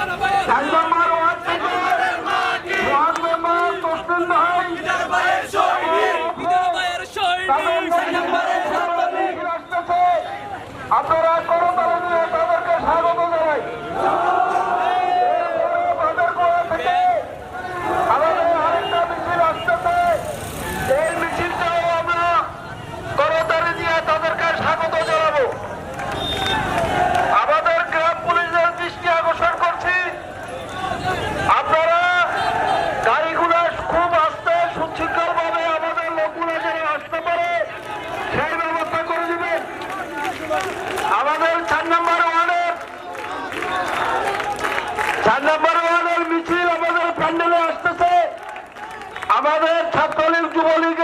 Caravan! নম্বর মিছিল আমাদের প্যান্ডেলে আসতেছে। আমাদের ছাত্রলীগ যুবলীগ